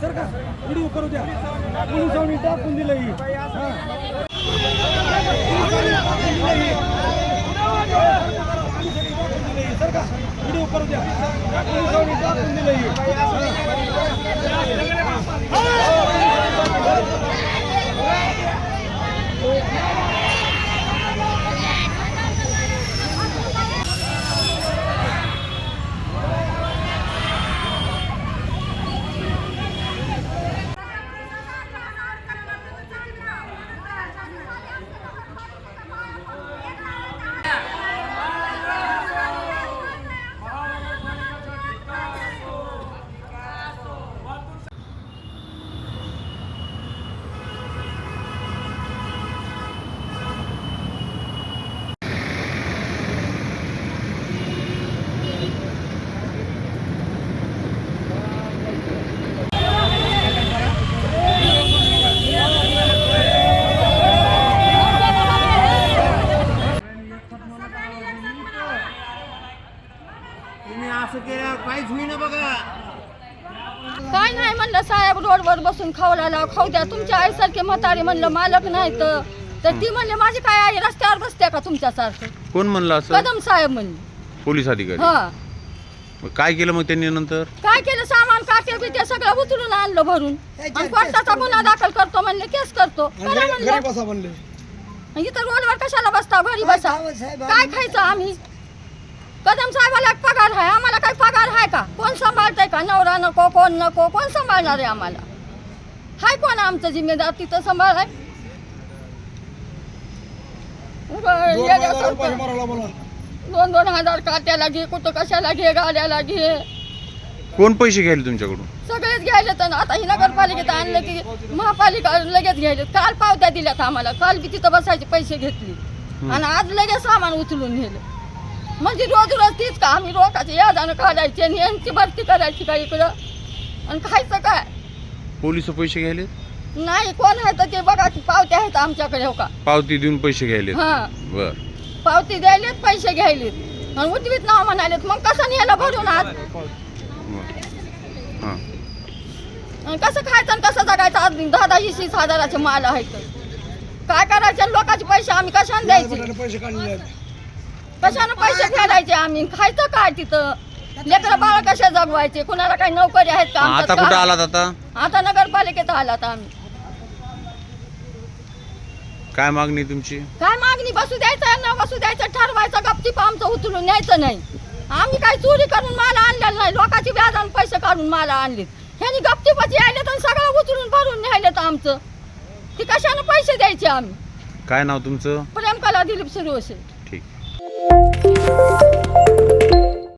Sir का video करू द्या पोलिसांनी टाकून दिलं सर का व्हिडिओ करू द्या पोलिसांनी टाकून दिलं ही तुम्ही असं केल्यावर काहीच होईना बघा. काय नाही म्हणलं साहेब रोडवर बसून खावला खाऊ द्या. तुमच्या आईसारखे म्हातारे म्हणलं मालक नाही तर तर ती म्हणले माझी काय आई रस्त्यावर बसते का तुमच्यासारखं? कोण म्हणलं असं? कदम साहेब म्हणले. पोलीस अधिकारी. हा. मग काय केलं मग त्यांनी नंतर? काय केलं? सामान काटे बिटे सगळं उचलून आणलं भरून. आणि कोर्टाचा गुन्हा दाखल करतो म्हणले केस करतो. करा म्हणलं. बसा म्हणले. इथं रोडवर कशाला बसता? घरी बसा. काय खायचं आम्ही? कदम साहेबाला एक पगार आहे आम्हाला काही पगार आहे का? कोण सांभाळतंय का? नवरा नको कोण नको कोण सांभाळणार आहे आम्हाला? हाय कोण आमचं जिम्मेदार? तिथं सांभाळ आहे उगाच येड्यासारखं. मारायला मला दोन दोन हजार काट्याला घे कुठं कशाला घे गाड्याला घे. कोण पैसे घ्यायला तुमच्याकडून? सगळेच घ्यायले तर आता ही नगरपालिकेत आणलं की महापालिका लगेच घ्यायले काल पावत्या दिल्यात आम्हाला. काल बी तिथं बसायचे पैसे घेतले. आणि आज लगेच सामान उचलून नेलं. म्हणजे रोज रोज तीच का? आम्ही रोखाचे यादानं काढायचे आणि यांची भरती करायची का इकडं? आणि खायचं काय? पोलीस पैसे घ्यायले नाही कोण आहे तर ते बघा ती पावत्या आहेत आमच्याकडे हो का? पावती देऊन पैसे घ्यायले बर. पावती द्यायलेत पैसे घ्यायलेत. आणि उठवीत नाव म्हणालेत मग कसं न्यायला भरून आज? हां. आणि कसं खायचं आणि कसं जगायचं? आज दहा दहा वीस वीस हजाराचे माल आहेत. काय करायचे? आणि लोकांचे पैसे आम्ही कशाने द्यायचे? पैसे काढले कशाने पैसे फेडायचे आम्ही? खायचं काय तिथं? लेकरं बाळ कसे जगवायचे? कुणाला काही नोकरी आहेत का आता आमच्यात कुठं का? आलात आता? आता नगरपालिकेत आलात आम्ही. काय मागणी तुमची? काय मागणी? बसू द्यायचं न बसू द्यायचं ठरवायचं गपचिप आमचं उचलून न्यायचं नाही. आम्ही काही चोरी करून माल आणलेला नाही. लोकांची व्याजान पैसे काढून माल आणले ह्यांनी गपचिपाची यायले तर सगळं उचलून भरून न्यायलेत आमचं. ती कशाने पैसे द्यायचे आम्ही? काय नाव तुमचं? प्रेम कला दिलीप सुरू Música